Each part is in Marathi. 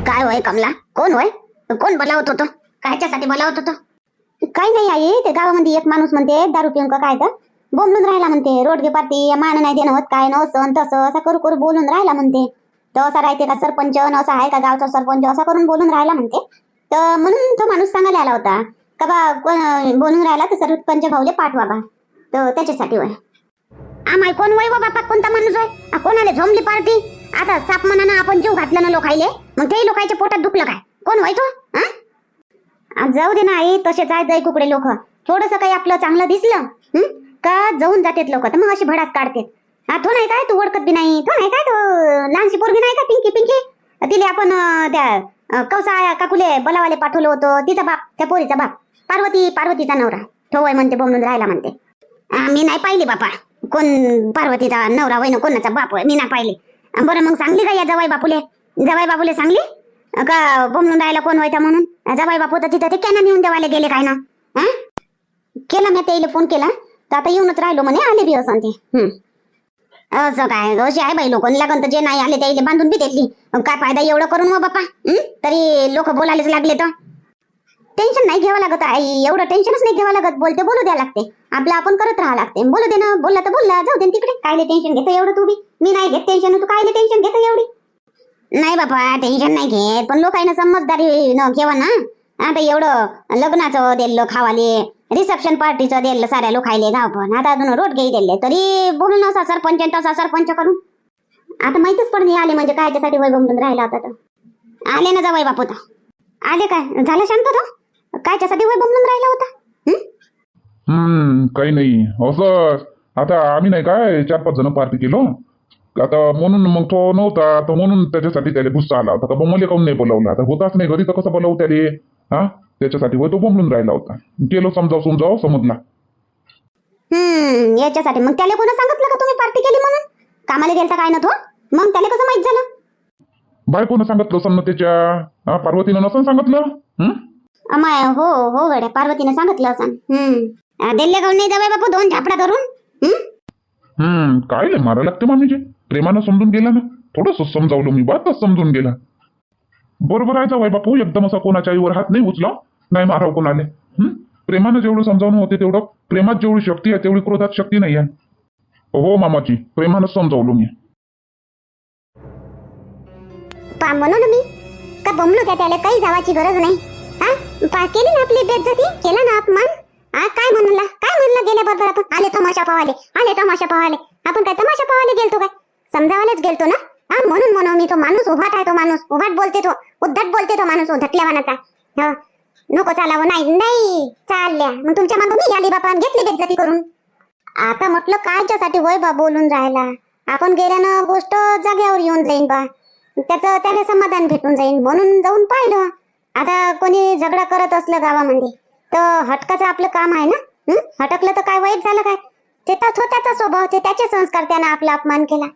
काय होय कमला? कोण होय? कोण बोलावत होतो? कायच्यासाठी बोलावत होतो? काही नाही आई ते गावामध्ये एक माणूस म्हणते दारू पिऊन का काय तर? बोंबलून राहिला म्हणते रोडगे पार्टी मान नाही देणं होत काय न तसं असं करू करू बोलून राहिला म्हणते. तर असा राहते का सरपंच न असा आहे का गावचा सरपंच असा करून बोलून राहिला म्हणते. तर म्हणून तो माणूस सांगायला आला होता का बा कोण बोलून राहिला तर सरपंच भाऊले पाठवा बा. तर त्याच्यासाठी होय. आम्हाला कोण वय हो बापा? कोणता माणूस आहे कोणाला झोमली पार्टी? आता साप मनानं आपण जीव घातला ना लोकायले मग तेही लोकांच्या पोटात दुखलं काय? कोण होय तो? जाऊ दे ना आई तसे जाय जाय कुकडे लोक. थोडस काही आपलं चांगलं दिसलं हं? का जाऊन जातात लोक तर मग अशी भडास काढतात. हा तो नाही काय तू ओळखत बी नाही? तो नाही काय तो? लहानशी पोरगी नाही का पिंकी पिंकी? तिले आपण अं, त्या अं, कौसा काकुले बलावाले पाठवलं होतं तिचा बाप त्या पोरीचा बाप. पार्वती पार्वतीचा नवरा. तो वय म्हणते बोंबलून राहिला म्हणते. आ, मी नाही पाहिली बापा. कोण पार्वतीचा नवरा वय ना कोणाचा बाप होय मी नाही पाहिली. बरं मग सांगली का या जवाई बापूले? जवाई बापूले सांगली? का बोंबलून राहिला कोण व्हायचा म्हणून? जवाई बापू तर तिथं ते कॅना नेऊन देवाले गेले काय ना? हा? केला मी त्याला फोन केला. तर आता येऊनच राहिलो म्हणे आले बी असं ते. असं काय? असे आहे बाई लोक. लागन तर जे नाही आले त्याला बांधून बी देतली. काय फायदा एवढं करून हो मग बापा तरी लोक बोलायलाच लागले तर. टेन्शन नाही घ्यावं लागत आई. एवढं टेन्शनच नाही घ्यावं लागत. बोलते बोलू द्या लागते. आपलं आपण करत राहा लागते. बोलू दे ना बोलला तर बोलला जाऊ दे तिकडे. कायले टेन्शन घेतो एवढं तू बी? मी नाही घेत टेन्शन तू कायले टेन्शन घेतो एवढी? नाही बापा टेन्शन नाही घेत. पण लोकांना समजदारी न घेवा ना. आता एवढं लग्नाचं दिलं खावाले. रिसेप्शन पार्टीचं दिलं साऱ्या लोकायले गाव पण. आता अजून रोड घेई दिले. तरी बोलून असा सरपंच तसा सरपंच करून. आता माहितच पण नाही आले म्हणजे कायच्यासाठी वय बंधून राहिला होता तर. आले ना जावाई बापू तर आले काय? झालं शांत तो? कायच्यासाठी वय बंधून राहिला होता? हम्म हम्म काही नाही. असं आता आम्ही नाही काय चार पाच जण पार्टी केलो. आता म्हणून मग तो नव्हता तर म्हणून त्याच्यासाठी त्याला गुस्सा आला होता. का बा मला काऊन नाही बोलावलं? आता होताच नाही घरी तर कसं बोलावू त्याले? हा? त्याच्यासाठी होय तो बोंबलून राहिला होता. गेलो समजाव समजाव समजला. हम्म याच्यासाठी. मग त्याला कोणा सांगितलं का तुम्ही पार्टी केली म्हणून? कामाला गेलता काय ना तो? मग त्याला कसं माहीत झालं? बायकोनं सांगितलं असं ना त्याच्या? हा पार्वतीनं नसन सांगितलं? हं? अमाय हो हो गड्या पार्वतीने सांगितलं असं हम्म. दिल्ले गाऊन नाही जावे बापू दोन झापडा धरून? हम्म हम्म काय लय मारा लागते मामीचे प्रेमानं समजून गेला ना. थोडस समजावलं मी बातच समजून गेला. बरोबर आहे जावाय बापू एकदम असा कोणाच्या आईवर हात नाही उचला नाही माराव कोणाले. हं? प्रेमानं जेवढं समजावणं होते तेवढं प्रेमात जेवढी शक्ती आहे तेवढी क्रोधात शक्ती नाही आहे. हो मामाची प्रेमानं समजावलो मी. पा म्हणून मी? का बमलो त्या त्याला? काही जावाची गरज नाही. हा? पा केली ना आपली बेइज्जती केला ना अपमान? हा काय म्हणला? काय म्हणलं? गेल्या बरोबर आपण? आले तमाशा पावाले आले तमाशा पावाले आपण काय तमाशा पावाले गेलतो काय? समजावायलाच गेलतो ना? हा म्हणून म्हणून मी तो माणूस उभाट आहे तो माणूस. उभाट बोलते तो. उद्धट बोलते तो माणूस उद्धटल्या वानाचा हो. नको चालावं नाही. नाही चालल्या. मग तुमच्या मागून मी आली बापा. घेतली बेइज्जती करून. आता म्हटलं कायच्यासाठी वय बा बोलून राहिला. आपण गेल्यानं गोष्ट जाग्यावर येऊन जाईन बा. त्याचं त्याला समाधान भेटून जाईन. म्हणून जाऊन पाहिलं. आता कोणी झगडा करत असलं गावामध्ये. तर हटकाचं आपलं काम आहे ना? हटकलं तर काय वाईट झालं काय? ते तर त्याचा स्वभाव ते त्याचे संस्कार त्यानं आपला अपमान केला.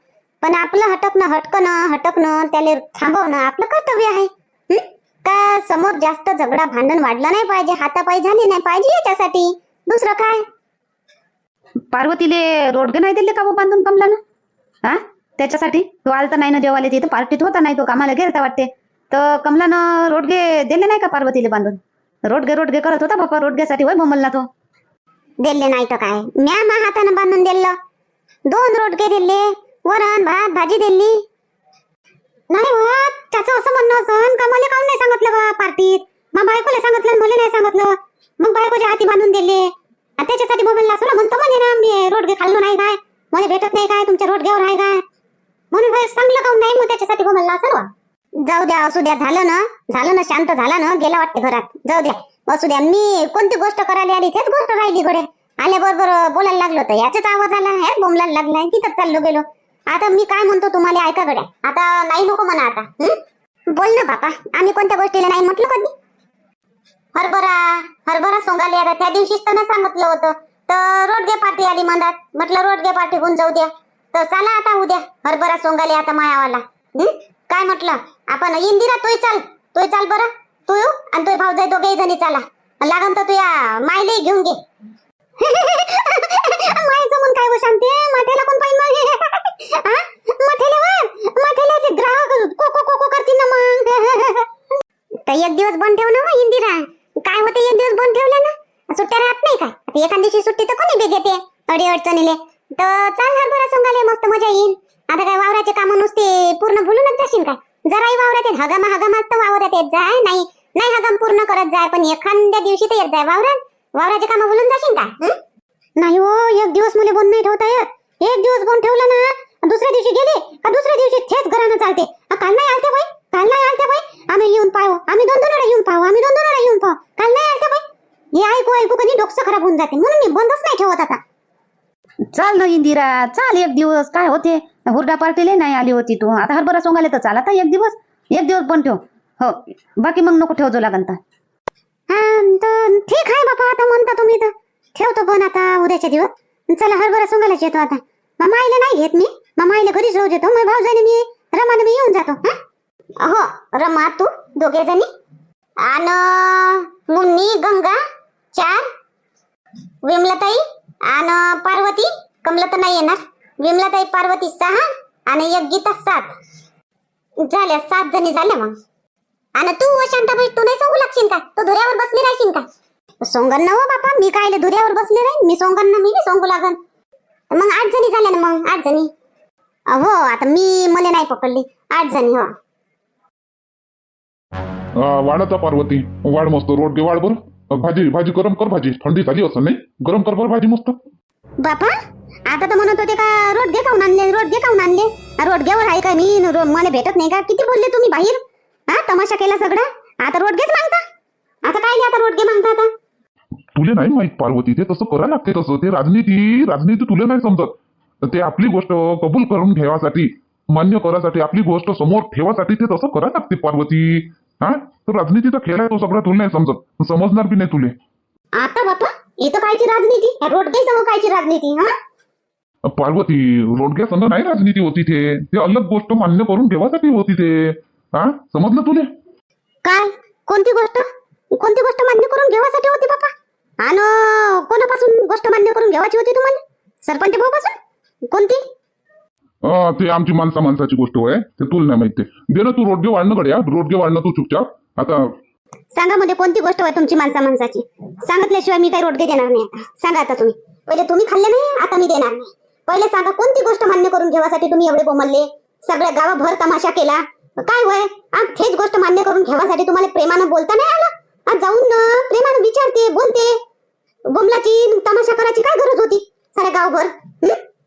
पण आपलं हटकणं हटकणं हटकणं त्याला थांबवणं आपलं कर्तव्य आहे. का समोर जास्त झगडा भांडण वाढलं नाही पाहिजे हातापायी झाली नाही पाहिजे याच्यासाठी? दुसरं काय? पार्वतीले रोडगे नाही दिले का बांधून बांधून कमलानं? हा त्याच्यासाठी? तो आलता नाही ना जेवायला तिथं पार्टीत होता नाही तो कामाला गेलता वाटते. तर कमलानं रोडगे दिले नाही का पार्वतीले बांधून? रोडगे रोडगे करत होता बापा रोडग्यासाठी होय बोंबलला तो. दिले नाही तर काय? म्या मा हातानं बांधून दिलं. दोन रोटके दिले वरण भात भाजी दिली. नाही हो त्याचं असं म्हणणं असं का? मला काऊन नाही सांगितलं बा पार्टीत? मग बायकोला सांगितलं आणि नाही सांगितलं. मग बायकोच्या हाती बांधून दिले. त्याच्यासाठी मोबाईल असं म्हणतो म्हणे ना मी रोडगे खाल्लो नाही काय? मला भेटत नाही काय? तुमच्या रोडग्यावर आहे काय? म्हणून भाई चांगलं काऊन नाही? मग त्याच्यासाठी मोबाईल असं जाऊ द्या असू द्या झालं ना? झालं ना शांत झाला ना? गेला वाटते घरात. जाऊ द्या. असू द्या. मी कोणती गोष्ट करायला आली? तेच गोष्ट राहिली घोडे. आल्याबरोबर बोलायला लागलो तर. याचाच आवाज आला. हे बोंबलायला लागलाय. तिथं चाललो गेलो. आता मी काय म्हणतो तुम्हाला? ऐका गड्या आता नाही नको म्हणा आता. बोल ना बापा. आम्ही कोणत्या गोष्टीला नाही म्हटलं कधी? हरभरा. हरभरा सोंगाली आता. त्या दिवशीच तर सांगितलं होतं. तर रोडगे पार्टी आली मनात. म्हटलं रोडगे पार्टी होऊन जाऊ द्या. तर चला आता उद्या. हरभरा सोंगाली आता मायावाला. काय म्हटलं? आपण इंदिरा तोय चाल. तोय चाल बरं. तू येऊ आणि तुझे भाऊ जाई दोघे जणी चाला. लागन तर तुया मायले घेऊन घे. मायचं जमून काय हो शांती? माथेला कोण पाहिजे मग वर? ग्राहक को को को को करतील ना मग? एक दिवस बंद ठेव ना हो, इंदिरा. काय होते एक दिवस बंद ठेवलं ना? सुट्ट्या राहत नाही का? एखाद दिवशी सुट्टी तर कोणी बी घेते? अडी अडचणीले. तर चाल हरभरा सोंगाले मस्त मजा येईल. आता काय वावराचे काम नुसते पूर्ण भुलूनच जाशील काय? जराही वावरात येत हगामा हगामात तर वावरात येत जाय नाही? नाही हगाम पूर्ण करत जाय पण एखाद्या दिवशी तर येत जाय वावरात? वावराचे काम भुलून जाशील का? नाही हो एक दिवस मुले बोन नाही ठेवता येत. एक दिवस बोन ठेवलं ना दुसऱ्या दिवशी गेले का दुसऱ्या दिवशी थेच घरानं चालते. काल नाही आलते बाई? काल नाही आलते बाई? आम्ही येऊन पाहू. आम्ही दोन दोन वेळा येऊन पाहू. आम्ही दोन दोन वेळा येऊन पाहू. काल नाही आलते बाई? हे ऐकू ऐकू कधी डोकं खराब होऊन जाते. म्हणून मी बंदच नाही ठेवत आता. चाल ना इंदिरा चाल एक दिवस. काय होते? हुरडा पार्टीला नाही आली होती तू. आता हरभरा सोंगाले तर चाल. आता एक दिवस? एक दिवस पण ठेव. हो. बाकी मग नको ठेवतो लागन तर. हा तर ठीक आहे बापा. आता म्हणता तुम्ही तर. ठेवतो पण आता उद्याच्या दिवस. चला हरभरा सोंगायलाच येतो आता. मामा आईला नाही घेत मी. मामा आईला घरीच रोज देतो. मग भाऊजाने मी रमाने मी येऊन जातो. हा? हो. रमा तू? दोघे जणी? आणि मुन्नी गंगा चार? विमलताई? आणि पार्वती कमला तर नाही येणार. विमलाताई पार्वती सहा आणि एक गीता सात. झाल्या सात जणी झाल्या मग. आणि तू शांताबाई तू नाही सांगू लागशील का? तू धुऱ्यावर बसली राहशील का? सोंगन ना हो बापा मी कायले धुऱ्यावर बसले नाही? मी सोंगन ना मी बी सोंगू लागन मग आठ जणी झाल्या ना मग आठ जणी. हो आता मी मला नाही पकडली. आठ जणी हो. वाढाचा पार्वती. वाढ मस्त रोडगे वाढ बरं. भाजी भाजी गरम कर भाजी. थंडी झाली असं नाही? गरम कर बरं भाजी मस्त. बापा आता तर म्हणत होते का रोडगे खाऊन आणले रोडगे खाऊन आणले. रोडग्यावर आहे का मी? रो- मला भेटत नाही का? किती बोलले तुम्ही बाहेर? हा तमाशा केला सगळं. आता रोडगेच मागता. आता काय नाही आता रोडगे मागता आता. तुले नाही माहीत पार्वती ते तसं करा लागते तसं. ते राजनीती राजनीती तुले नाही समजत. तर ते आपली गोष्ट कबूल करून घ्यावासाठी मान्य करासाठी आपली गोष्ट समोर ठेवासाठी ते तसं करा लागते पार्वती. हा? तर राजनीतीचा खेळ आहे तो सगळा तुला नाही समजत. समजणार बी नाही तुले. आता बापा इथं कायची राजनीती? रोडगे समोर कायची राजनीती हा? पार्वती रोडग्या संघ नाही राजनीती होती ते. ते अलग गोष्ट मान्य करून ठेवासाठी होती ते. हा? समजलं तुले? काय? कोणती गोष्ट? कोणती गोष्ट मान्य करून घेवासाठी होती बापा? आणि कोणापासून गोष्ट मान्य करून घ्यावाची होती तुम्हाला? सरपंच भाऊ पासून कोणती? अं, ते आमची माणसा माणसाची गोष्ट आहे ते तुला नाही माहिती दे ना तू रोडगे वाढणं गड्या रोडगे वाढणं तू चुपचाप. आता सांगा मध्ये कोणती गोष्ट होय तुमची माणसा माणसाची? सांगितल्याशिवाय मी काही रोडगे देणार नाही. आता सांगा आता तुम्ही. पहिले तुम्ही खाल्ले नाही आता मी देणार नाही. पहिले सांगा कोणती गोष्ट मान्य करून घेवासाठी तुम्ही एवढे बोमलले? सगळ्या गावाभर तमाशा केला. काय होय? हेच गोष्ट मान्य करून घेवासाठी तुम्हाला प्रेमानं बोलता नाही आलं? जाऊन प्रेमानं विचारते बोलते. बोमलाची तमाशा करायची काय गरज होती? साऱ्या गावभर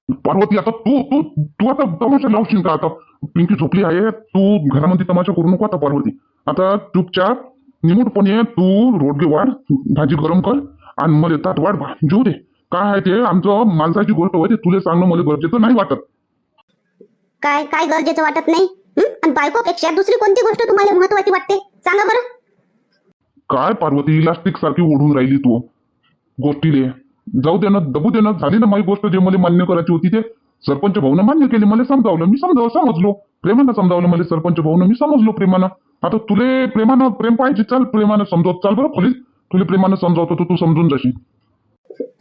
पार्वती आता तू तू तू आता तमाशा लावशील का आता पिंकी झोपली आहे तू घरामध्ये तमाशा करू नको आता पार्वती. आता चुपचाप निमूटपणे तू रोडगे वाढ भाजी गरम कर आणि मला तात वाढ जेऊ दे. काय आहे ते? आमचं माणसाची गोष्ट होय ते तुला सांगणं मला गरजेचं नाही वाटत. काय काय गरजेचं वाटत नाही? हं? आणि बायकोपेक्षा दुसरी कोणती गोष्ट तुम्हाला महत्वाची वाटते? सांगा बरं. काय पार्वती इलास्टिक सारखी ओढून राहिली तू गोष्टीले? जाऊ दे ना दबू दे ना झाली ना माझी गोष्ट जे मला मान्य करायची होती ते. सरपंच भाऊनं मान्य केली मला समजावलं. मी समजावलं समजलो. प्रेमानं समजावलं मला सरपंच भाऊनं मी समजलो प्रेमानं. आता तुले प्रेमानं प्रेम पाहिजे चाल प्रेमानं समजवत चाल बरं खोलीत. तुले प्रेमानं समजावतो तर तू समजून जाशील.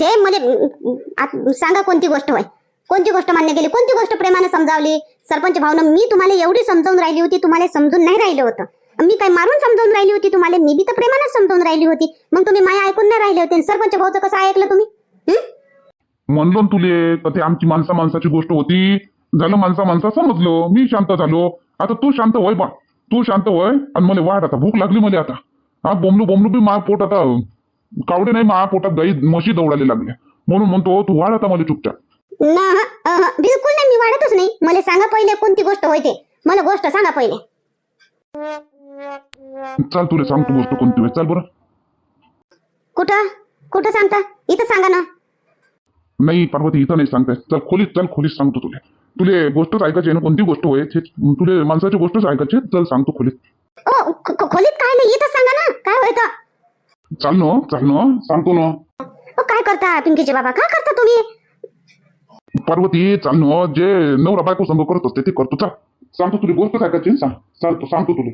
ते मला सांगा कोणती गोष्ट होय? कोणती गोष्ट मान्य केली? कोणती गोष्ट प्रेमानं समजावली? सरपंच भावना मी तुम्हाला एवढी समजावून राहिली होती तुम्हाला समजून नाही राहिलं होतं. मी काय मारून समजावून राहिली होती तुम्हाला? मी बी तर प्रेमानं समजावून राहिली होती. मग तुम्ही माया ऐकून नाही राहिले होते. सरपंच भाऊचं कसं ऐकलं तुम्ही? म्हणलो तुले तर ते आमची माणसा माणसाची गोष्ट होती. झालं माणसा माणसा समजलो. मी शांत झालो. आता तू शांत होय बा तू शांत होय आणि मला वाढ आता. भूक लागली मला आता. हा बोमलू बोमलू बी मा पोट आता कावडे नाही मा पोटात गाई म्हशी दौडायला लागल्या. म्हणून म्हणतो तू वाढ आता मला चुपचाप. बिलकुल नाही मी वाढतच नाही. मला सांगा पहिले कोणती गोष्ट होय ते मला गोष्ट सांगा पहिले. चाल तुला सांगतो गोष्ट कोणती होय. चाल बरं. कुठं? कुठं सांगता? इथं सांगा ना. नाही पार्वती इथं नाही सांगताय. चल खोलीत चल खोलीत सांगतो तुला. तुले गोष्टच ऐकायची ना कोणती गोष्ट होय? तुले माणसाची गोष्टच ऐकायची? चल सांगतो खोलीत. खोलीत काय नाही इथं सांगा ना काय होय चाल ना चाल ना सांगतो ना. काय करता पिंकीचे बाबा काय करता तुम्ही? पार्वती चाल ना जे नवरा बायको संग करत असते ते करतो. चाल सांगतो तुला गोष्ट ऐकायची? सांग. चालतो सांगतो तुला.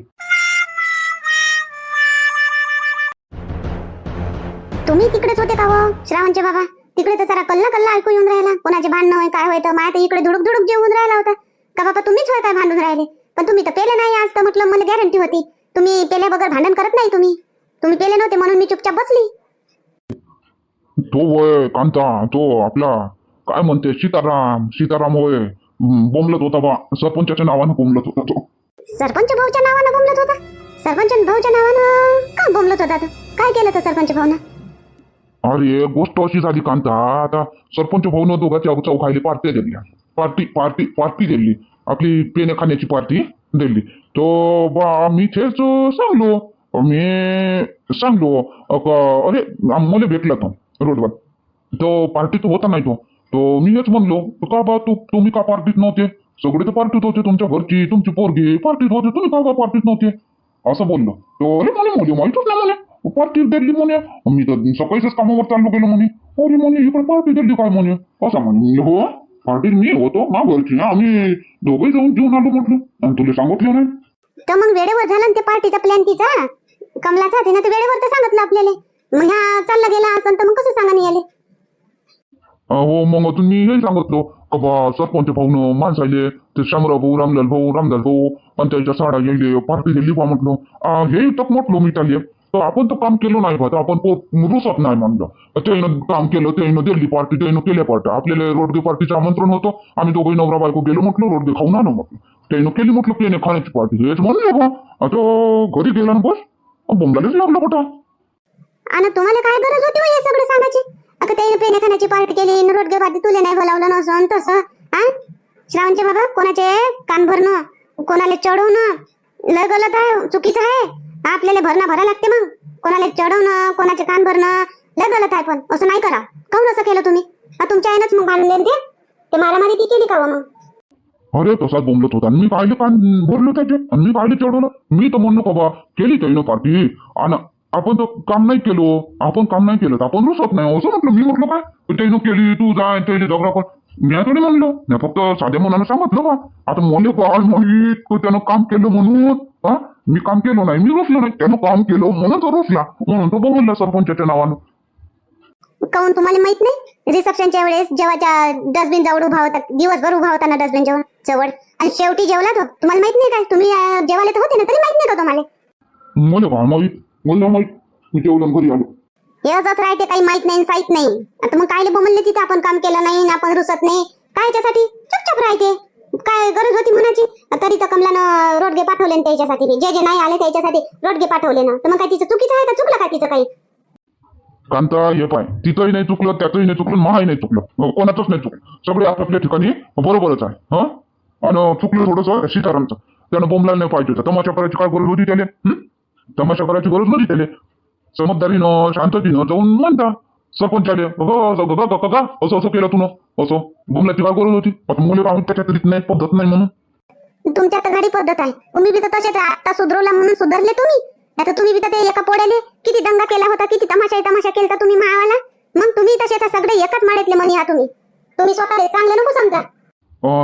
तुम्ही तिकडेच होते का हो श्रावणचे बाबा? तिकडे तर जरा कल्ला कल्ला ऐकू येऊन राहिला. कोणाचे भांडणं होय काय होय तर माया तर इकडे धुडूक धुडूक जेवून राहिला होता. का बाबा तुम्हीच होय काय भांडून राहिले? पण तुम्ही तर पेले नाही आज तर म्हटलं मला गॅरंटी होती. तुम्ही पेल्या बगर भांडण करत नाही तुम्ही. तुम्ही पेले नव्हते म्हणून मी चुपचाप बसली. तो वय कांता तो आपला काय म्हणते सीताराम सीताराम होय बोंबलत होता बा. सरपंचाच्या नावानं बोंबलत होता तो. सरपंच भाऊच्या नावानं बोंबलत होता? सरपंच भाऊच्या नावानं का बोंबलत होता तो? काय केलं तर सरपंच भाऊनं? अरे, गोष्ट अशी झाली, कांता. आता सरपंच भाऊन दोघांच्या चौखायला पार्टी दिल्या पार्टी पार्टी पार्टी दिली. आपली पेने खाण्याची पार्टी दिली. तो बा, मी तेच सांगलो. मी सांगलो. अरे मला भेटला तो रोडवर? तो पार्टीत होता नाही तो. तो मी हेच म्हणलो, का बा, तू, तुम्ही का पार्टीत नव्हते? सगळे तर पार्टीत होते तुमच्या घरची, तुमची पोरगी पार्टीत होते, तुम्ही का बा पार्टीत नव्हते? असं बोललो. तो अरे म्हणे मला माहितच नाही म्हणे पार्टी दिली म्हणे. मी तर सकाळीच कामावर चाललो गेलो म्हणे. अरे म्हणे इकडे पार्टी दिली काय म्हणे? असं म्हणे हो पार्टी मी होतो मा घरची आम्ही दोघे जाऊन जेवून आलो म्हटलं. आणि तुला सांगितलं नाही? तर मग वेळेवर झाला ना ते पार्टीचा प्लॅन तिचा? कमलाचा तिनं तर वेळेवर तर सांगितलं आपल्याला. मग ह्या चालला गेला असं तर मग कसं सांगा नाही आले हो मग तुम्ही हे सांगितलं. का बा सरपंच भाऊन माणसाले ते शामराव भाऊ रामलाल भाऊ रामदास भाऊ आणि त्याच्या साडा येईल पार्टी दिली बा म्हटलं. हे तर म्हटलं मी त्याले. तर आपण तर काम केलं नाही बा आपण पो- रुसत नाही म्हणलं. त्यानं काम केलं त्यानं दिली पार्टी त्यानं केल्या पार्टी आपल्याला रोडगे पार्टीचं आमंत्रण होतं. आम्ही दोघे नवरा बायको गेलो म्हटलं रोडगे खाऊन आलो म्हटलं. त्यानं केली म्हटलं त्याने खाण्याची पार्टी हेच म्हणलं बा आता घरी गेला ना बस. बोंबलालेच लागलं कुठं? आणि तुम्हाला काय गरज होती हो हे सगळं सांगायची? अगं त्याने पेने खाण्याची पार्टी केली रोडगे पार्टी तुला नाही बोलावलं नसं तसं. हा श्रावणचे बाबा कोणाचे कान भरणं कोणाला चढवणं लय गलत आहे चुकीचं आहे. आपल्याला भरणा भरा लागते मग. कोणाला चढवणं कोणाचे कान भरणं लय गलत आहे पण असं नाही करा. काऊन असं केलं तुम्ही? तुमच्या आईनच मग आणले ते. ते मारामारी ती केली का हो मग? अरे तसाच बोंबलत होता. मी कायले कान भरलो त्याचे आणि मी कायले चढवलं. मी तर म्हणलो का बा केली त्यानं पार्टी. आणि आपण तर काम नाही केलो हो. आपण काम नाही केलं तर आपण रुसत नाही हो. असं म्हटलं मी म्हटलं काय? त्यानं केली तू जाय त्याने झगडा कर. मी थोडी म्हणलो मी फक्त साध्या मनानं सांगितलं बा आता मला माहीत का त्यानं काम केलं म्हणून? हा? मी काम केलं नाही मी रुसलो नाही. त्यानं काम केलं म्हणून तो रुसला. म्हणून तो बोलला सरपंचाच्या नावानं. काऊन तुम्हाला माहीत नाही? रिसेप्शनच्या वेळेस जेव्हाच्या डस्टबिन जवळ उभा होता दिवसभर उभा होता ना डस्टबिन जवळ जवळ. आणि शेवटी जेवला तो. तुम्हाला माहीत नाही काय? तुम्ही जेवायला तर होते ना तरी माहीत नाही का तुम्हाला? मला काय माहीत मला माहीत मी जेवलं घरी आलो. हे राहते काही माहीत नाही साहित नाही. आता मग कायले म्हणले तिथे आपण काम केलं नाही आपण रुसत नाही? काय याच्यासाठी? चुपचाप राहते काय गरज होती म्हणाची तरी तर कमलानं रोडगे पाठवले ना त्याच्यासाठी. बी. जे जे नाही आले त्याच्यासाठी रोडगे पाठवले ना. तर मग काय तिचं चुकीचं आहे का? चुकलं का तिचं काही? कांता हे पाय. तिथंही नाही चुकलं त्याचंही नाही चुकलं महाही नाही चुकलं. हो, कोणाचंच नाही चुकलं. सगळे आपापल्या ठिकाणी बरोबरच आहे. हं? आणि चुकलं थोडंसं सीतारामचं. त्यानं बोंबलायला नाही पाहिजे होतं. तमाशा करायची काय गरज होती त्याला? तमाशा करायची गरज नव्हती त्याला. समजदारीनं शांततेनं जाऊन म्हणता सरपंच आले का असं असं केलं तुनं असं बोंबलाची काय गरज होती आता मुले राहून त्याच्यात रीत नाही पद्धत नाही म्हणून तुमच्या तर घरी पद्धत आहे. तुम्ही बी तर तसेच आता सुधरवला म्हणून सुधारले तुम्ही. आता तुम्ही बी तर ते एका पोड्याले किती दंगा केला होता किती तमाशा तमाशा केला तुम्ही मावाला. मग तुम्ही तसे तर सगळे एकाच माळ्यातले म्हणे आहात तुम्ही. तुम्ही स्वतः चांगले नको समजा.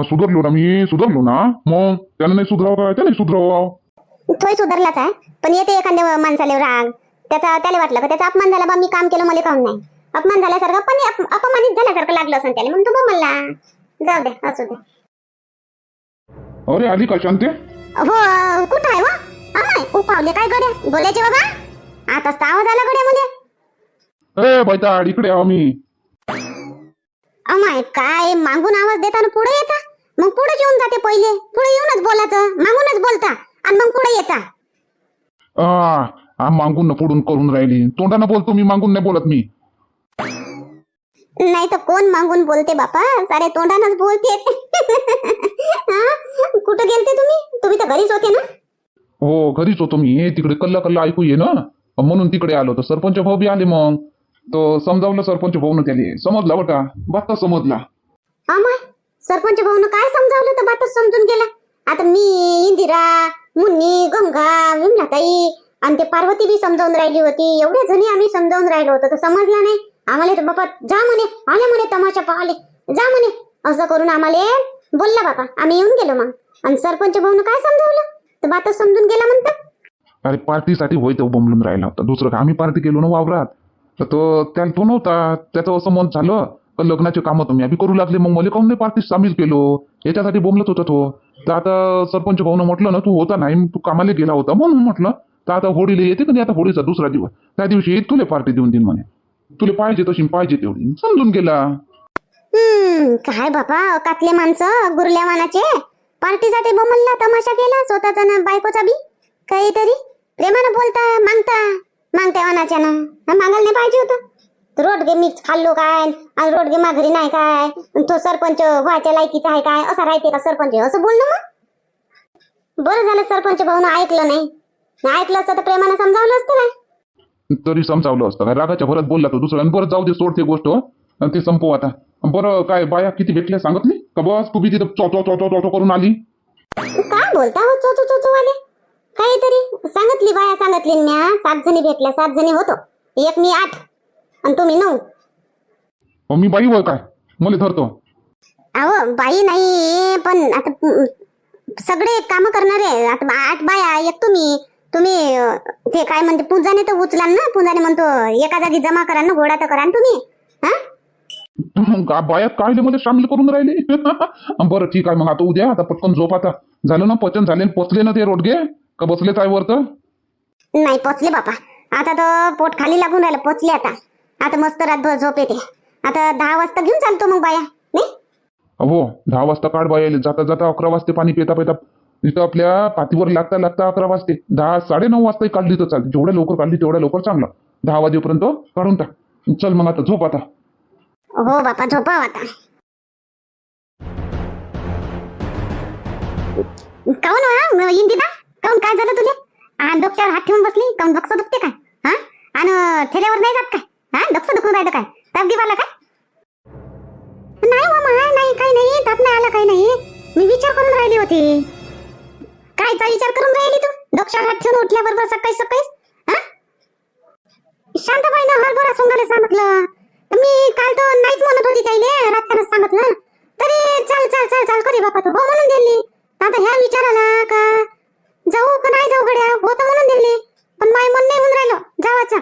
सुधारलो ना मी? सुधारलो ना? मग त्यानं नाही सुधरावं काय? त्याने सुधरावं. तोही सुधारलाच आहे. पण येते एखाद्या माणसाला राग. त्याचा त्याला वाटलं का त्याचा अपमान झाला बा मी काम केलं मला काऊन नाही? अपमान झाल्यासारखं पण अप- अपमानित झाल्यासारखं लागलं असं त्याला. म्हणून तो बोमला जाऊ दे असू दे. अरे आली का शांते? हो कुठं आहे वा? अमाय उपावले काय गड्या? बोलायचे बाबा? आताच तर आवाज आला गड्या मध्ये ए बैताड इकडे आहो मी अमाय काय? मागून आवाज देताना पुढे येता? मग पुढे येऊन जाते पहिले. पुढे येऊनच बोलायचं. मागूनच बोलता. आणि मग पुढे येता. आ मागून न पुढून करून राहिली. तोंडानं बोलतो मी मागून नाही बोलत मी. नाही तर कोण मागून बोलते बापा? सारे तोंडानच बोलते. हा? कुठं गेलते तुम्ही? तुम्ही तर घरीच होते ना? हो घरीच होतो मी. तिकडे कल्ला कल्ला ऐकू ये ना. म्हणून तिकडे आलो तर सरपंच भाऊ बी आले मग. तो समजावलं सरपंच भाऊन त्याले. समजला बटा? बात समजला. अमाय सरपंच भाऊन काय समजावलं तर बातच समजून गेला? आता मी इंदिरा मुन्नी गंगा विमलाताई आणि ते पार्वती बी समजावून राहिली होती. एवढ्या जणी आम्ही समजावून राहिलो होतो. तर समजला नाही. आम्हाला तर बापा जा म्हणे आले म्हणे तमाशा पाहले जा म्हणे. असं करून आम्हाला बोलला बापा. आम्ही येऊन गेलो मग. आणि सरपंच भाऊन काय समजावलं? तर बातच समजून गेला म्हणतात अरे पार्टीसाठी होय तो बोंबलून राहिला होता. दुसरं काय आम्ही पार्टी केलो ना वावरात. तर तो त्याला तो नव्हता. त्याचं असं मन झालं. का लग्नाचे कामं तुम्ही आम्ही करू लागले. मग मला काहून नाही पार्टीत सामील केलो? याच्यासाठी बोंबलत होता तो. तर आता सरपंच भाऊनं म्हटलं ना तू होता नाही. तू कामाला गेला होता. म्हणून म्हटलं तर आता होळीला येते का नाही? आता होळीचा दुसरा दिवस. त्या दिवशी तुले पार्टी देऊन देईन म्हणे. तुला पाहिजे तशी पाहिजे तेवढी. समजून गेला. हम्म काय बाबा कातले माणसं गुरल्या मानाचे. पार्टीसाठी बमलला तमाशा केला स्वतःचा ना बायकोचा बी. काहीतरी प्रेमानं बोलता मागता मागता मनाच्या हा, मागायला नाही पाहिजे होतं. रोडगे मिक्स खाल्लो काय? आणि रोडगे माघरी नाही काय? तो सरपंच व्हायच्या लायकीचा आहे काय? असा राहते का सरपंच? असं बोलणं मग? बरं झालं सरपंच भाऊन ऐकलं नाही. नाही ऐकलं असतं तर प्रेमानं समजावलं असतं ना. तरी समजावलं असतं. काय रागाच्या भरात बोलला तो दुसरा. बरं जाऊ दे सोड ते गोष्ट हो. आणि ते संपव आता. बरं काय बाया किती भेटल्या सांगितली का बस तू बी तिथं चो चो चो चो चो करून आली? काय बोलता हो चोचू चोचू वाले काहीतरी सांगितली बाया सांगितली म्या सात जणी भेटल्या सात जणी होतो. एक मी आठ आणि तुम्ही नऊ. मग मी बाई वर काय? मला धरतो. अहो बाई नाही पण आता अं, सगळे काम करणारे आता आठ बाया एक तुम्ही. तुम्ही ते काय म्हणते पूजाने तर उचला ना पूजाने म्हणतो एका जागी जमा करा ना घोडा तर करा ना तुम्ही. हा? मग आ- बायात काय मध्ये सामील करून राहिले? बरं ठीक आहे मग आता उद्या आता पटकन झोप आता. झालं ना पचन झाले पचले ना ते रोडगे? का बसलेच आहे वर तर नाही पोचले बापा. आता तर पोट खाली लागून राहिलं पोचले आता. आता मस्त रातभर झोप येते. आता दहा वाजता घेऊन चालतो मग बाया हो दहा वाजता काढ बाया जाता जाता अकरा वाजते पाणी पिता पिता. तिथं आपल्या पातीवर लागता लागता अकरा वाजते. दहा साडे नऊ वाजता काढली तर चालते. जेवढ्या लवकर काढली तेवढ्या लवकर चांगलं. दहा वाजेपर्यंत काढून टाक. चल मग आता झोप आता. हो बापा झोपा आता. काऊन हो, वा इंदिरा? काऊन काय झालं तुला? आ, डोक्यावर हात ठेवून बसली? काऊन डोकं दुखते काय? हा? आणि ठेल्यावर नाही जात काय? हा? डोकं दुखून राहिलं काय? ताप गिबाला काय? नाही हो, मामा नाही काही नाही. ताप नाही आला काही नाही. मी विचार करून राहिली होती. कायचा विचार करून राहिली तू? डोक्यावर ठेवून उठल्याबरोबर सकाळी सकाळी शांत शांताबाईनं हरभरा सोंगायला सांगितलं. मी काल तर नाहीच म्हणत होती त्याईले रात्रीच सांगितलं. तरी चल चल चल चल कधी बापा तू? हो म्हणून दिली. आता ह्या विचाराला का जाऊ का नाही जाऊ गड्या? हो तर म्हणून दिली. पण माय मन नाही होऊन राहिलं जावाचा.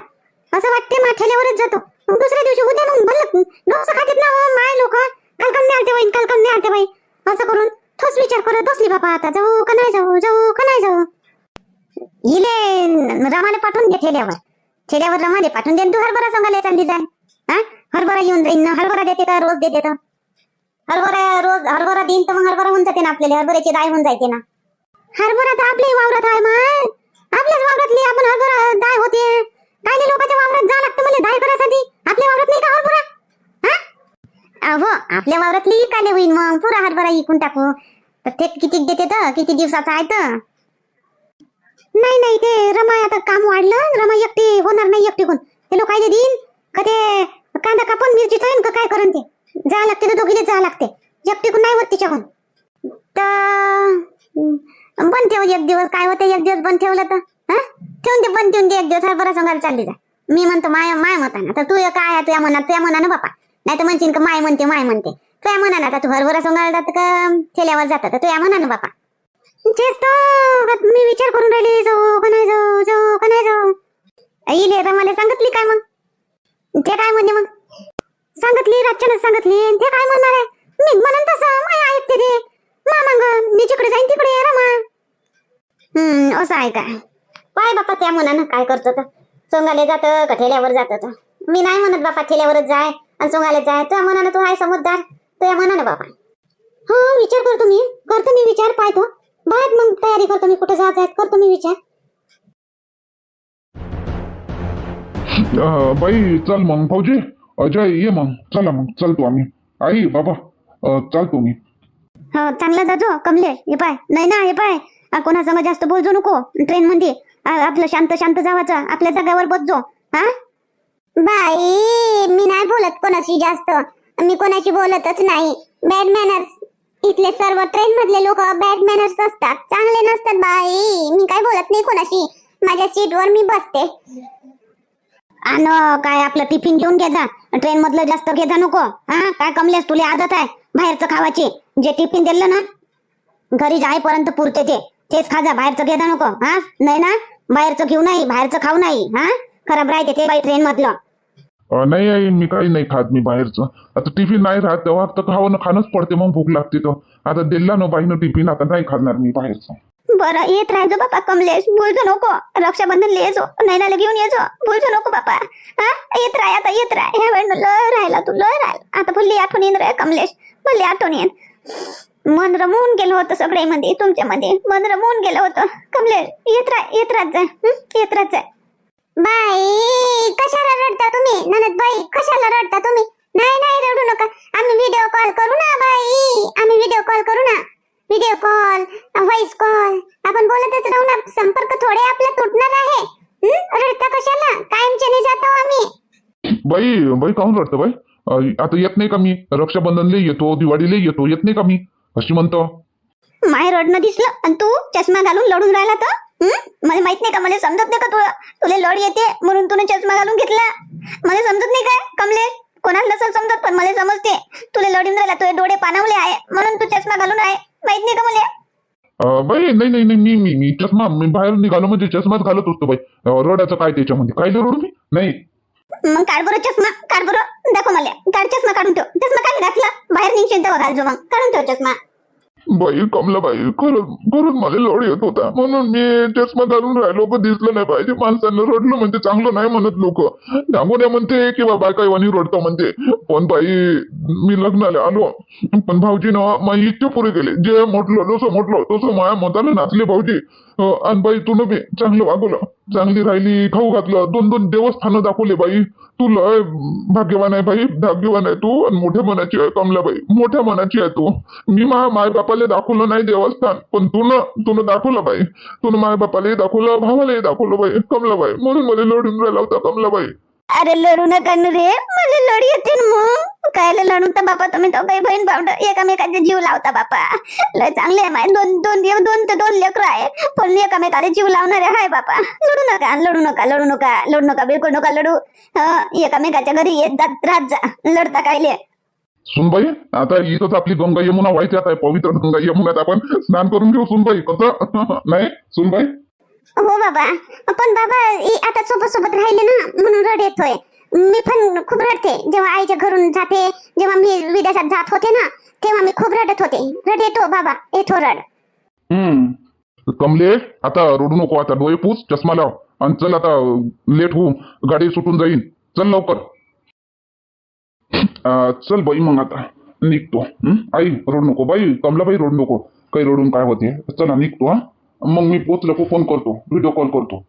असं वाटते मा ठेल्यावरच जातो. दुसऱ्या दिवशी उद्या म्हणून भलं डोसं खातात ना हो, माय लोक. काल कम आलते बाई काल आलते बाई. असं करून तोच विचार करत बसली बापा आता. जाऊ का नाही जाऊ? जाऊ का नाही जाऊ? इले रमाले पाठवून दे ठेल्यावर. ठेल्यावर रमाले पाठवून दे तू हरभरा सांगायला चांगली जाय हा? हरभरा येऊन जाईन. ना हरभरा देते का? रोज देते तर. हरभरा रोज हरभरा देईन तर मग हरभरा होऊन जाते ना आपल्याला. हरभऱ्याची दाय होऊन जाते ना. हरभरा तर आपल्याही वावरात आहे माय. आपल्याच वावरातली आपण हरभरा दाय होते काही लोकांच्या वावरात जा लागतं मला दाय करायसाठी आपल्या वावरात नाही का हरभरा हा अहो आपल्या वावरातली काले होईन मग. पुरा हरभरा इकून टाकू. तर ते किती देते तर? किती दिवसाचा आहे तर? नाही नाही ते रमा आता काम वाढलं. रमा एकटी होणार नाही एकटी कोण ते लोक आहे देईन. का ते कांदा कापून मिरची ठेवीन का काय करून ते? जा लागते तर दोघीले जा लागते. एकटी कोण नाही होत तिच्याकडून तर बंद ठेव एक दिवस. काय होते एक दिवस बंद ठेवलं तर? हा? ठेवून दे बंद ठेवून दे. एक दिवस हरभरा संघाला चालली जा. मी म्हणतो माय माय मताना. तर तू काय आहे तुझ्या मनात तुझ्या मनानं बापा. नाही तर म्हणशील का माय म्हणते माय म्हणते. तुया म्हणा आता तू हरभरा सांगायला जात का ठेल्यावर जातात तर म्हणा ना बापा. तेच तर मी विचार करून राहिली जाऊ का नाही जाऊ जाऊ का नाही जाऊ. इले मला सांगितली काय मग? ते काय म्हणे मग? सांगितली रातच्यानच सांगितली ते काय म्हणणार आहे? मी म्हणून तसं माय ऐकते ते. मा मग मी जिकडे जाईन तिकडे ये रमा हम्म असं आहे काय? पाय बापा त्या मुलानं काय करतो तर? सोंगाले जातं का ठेल्यावर जातं तर? मी नाही म्हणत बापा ठेल्यावरच जाय आणि सोंगाले जाय. तुझ्या मनानं तू आहे समजदार. तुझ्या मनानं बापा. हो विचार करतो मी. करतो मी विचार. पाहतो बाहेर मग तयारी करतो मी. कुठे जायचं आहे करतो मी विचार. अं, बाई चल मग भाऊजी. अजय ये मग. चला मग चलतो आम्ही. आई बाबा. अं, चालतो मी. हो चांगलं जातो कमले. हे पाय. नाही ना हे पाय. आ, कोणासंग जास्त बोलजो नको. ट्रेन मध्ये आ, आपलं शांत शांत जावाचं. आपल्या जागेवर बसजो. हा? बाई मी नाही बोलत कोणाशी जास्त. मी कोणाशी बोलतच नाही. बॅड मॅनर्स इथले सर्व ट्रेन मधले लोक बॅड मॅनर्स असतात. चांगले नसतात बाई. मी काय बोलत नाही कोणाशी. माझ्या सीटवर मी बसते. आणि काय आपलं टिफिन घेऊन घे ट्रेन मधलं जास्त घेता नको. हा काय कमलेस तुला आदत आहे बाहेरचं खावाची? जे टिफिन दिलं ना घरी जाईपर्यंत पुरते ते. तेच खाजा बाहेरचं घेता नको. हा? नाही ना? बाहेरचं घेऊ नाही बाहेरचं खाऊ नाही. हा? खराब राहते ते बाई ट्रेन मधलं. नाही आई मी काही नाही खात मी बाहेरचं. आता टिफिन नाही राहत तेव्हा तर खावं खाणंच पडते मग भूक लागते तर. आता दिला ना बाईनं टिफिन आता नाही खाणार मी बाहेरचं. बरं येत राहायचो बापा कमलेश बोलतो नको. रक्षाबंधन येजो नैनाला घेऊन येजो बोलतो नको बापा. हा? येत राह आता येत राह. ह्या वेळ लय राहिला तू लय राहिला आता भुल्ली आठवण येईन रे कमलेश. भुल्ली आठवण येईन. मन रमवून गेलं होतं सगळ्यामध्ये तुमच्यामध्ये. मन रमवून गेलं होतं. कमलेश येत राह येत राहत जाय येत राहत जाय बाई कशाला रडता तुम्ही? ननद बाई कशाला रडता तुम्ही? नाही नाही रडू नका. आम्ही व्हिडिओ कॉल करू ना बाई. आम्ही व्हिडिओ कॉल करू ना. व्हिडिओ कॉल व्हॉइस कॉल आपण बोलतच राहू ना. संपर्क थोडे आपला तुटणार आहे? रडता कशाला? कायमच्याने जातो आम्ही. बाई बाई काहून रडतं बाई? आता येत नाही का मी? रक्षाबंधनला येतो दिवाळीला येतो येत नाही का मी? अशी म्हणतो. माय रडणं दिसलं. आणि तू चष्मा घालून लढून राहिला तर? मला माहीत नाही का? मला समजत नाही का तुला? तुला लढ येते म्हणून तुने चष्मा घालून घेतला. मला समजत नाही काय कमले? कोणाला नसेल समजत पण मला समजते. तुला लढून राहिला तुझे डोळे पाणावले आहे म्हणून तू चष्मा घालून आहे. माहीत नाही का मला? बाई नाही नाही नाही मी मी मी चष्मा मी बाहेर निघालो म्हणजे चष्माच घालत असतो बाई. अं, रडायचं काय त्याच्यामध्ये? काय रडू मी? नाही. मग काढ बरं चष्मा काढ बरं. दाखव मला. काढ चष्मा काढून ठेव. चष्मा काय घातला? बाहेर निघशील तेव्हा घालजो मग. काढून ठेव चष्मा. बाई कमलाबाई खरंच खरंच मला लोड येत होता. म्हणून मी चष्मा घालून राहिलो पण दिसलं नाही पाहिजे. माणसांना रडलं म्हणजे चांगलं नाही म्हणत लोक. दांगोड्या म्हणते की बाबा काय वाणी रडतो म्हणते. पण बाई मी लग्नाला आलो. पण भाऊजी ना माझी इच्छा पुरी केली. जे म्हटलं जसं म्हटलं तसं माया मताला नाचले भाऊजी. आणि बाई तुला बी चांगलं वागवलं. चांगली राहिली खाऊ घातलं. दोन दोन देवस्थानं दाखवले बाई. तू लय भाग्यवान आहे बाई. भाग्यवान आहे तू आणि मोठ्या मनाची आहे कमलाबाई मोठ्या मनाची आहे तू. मी माझ्या माय बापाला दाखवलं नाही देवस्थान पण तू तुनं दाखवलं बाई. तुनं मायबापालाही बापालाही दाखवलं भावालाही दाखवलं बाई. कमलाबाई म्हणून मला लढून राहिला होता कमलाबाई अरे लढू नका न रे. मला लढ येते मग. कायले लढू तर बापा तुम्ही तो काही बहीण भावंड एकामेकाचे जीव लावता बापा. लय चांगले आहे माय. दोन दोन दोन ते दोन लेकर आहे. पण एकामेकाला जीव लावणारे हाय बापा. लढू नका लढू नका लढू नका लढू नका बिलकुल नका लढू. एकामेकाच्या घरी येत जात राहत जा. लढता कायले. सुनबाई आता इथंच आपली गंगा यमुना व्हायची आता पवित्र गंगा यमुनात आपण स्नान करून घेऊ सुनबाई. कसं? नाही? सुनबाई? हो बाबा पण बाबा आता सोबत सोबत राहिले ना म्हणून रड येतोय. मी पण खूप रडते. जेव्हा आईच्या घरून जाते जेव्हा मी विदेशात जात होते ना तेव्हा मी खूप रडत होते. रड येतो बाबा येतो रड. हम्म. कमले आता रडू नको आता डोळे पूस चष्मा लाव. आणि चल आता लेट होऊ गाडी सुटून जाईन. चल लवकर. चल बाई मग आता. निघतो. आई रडू नको. बाई कमलाबाई रडू नको. काही रडून काय होते? चला निघतो हा. मग मी पोचलो की फोन करतो व्हिडिओ कॉल करतो.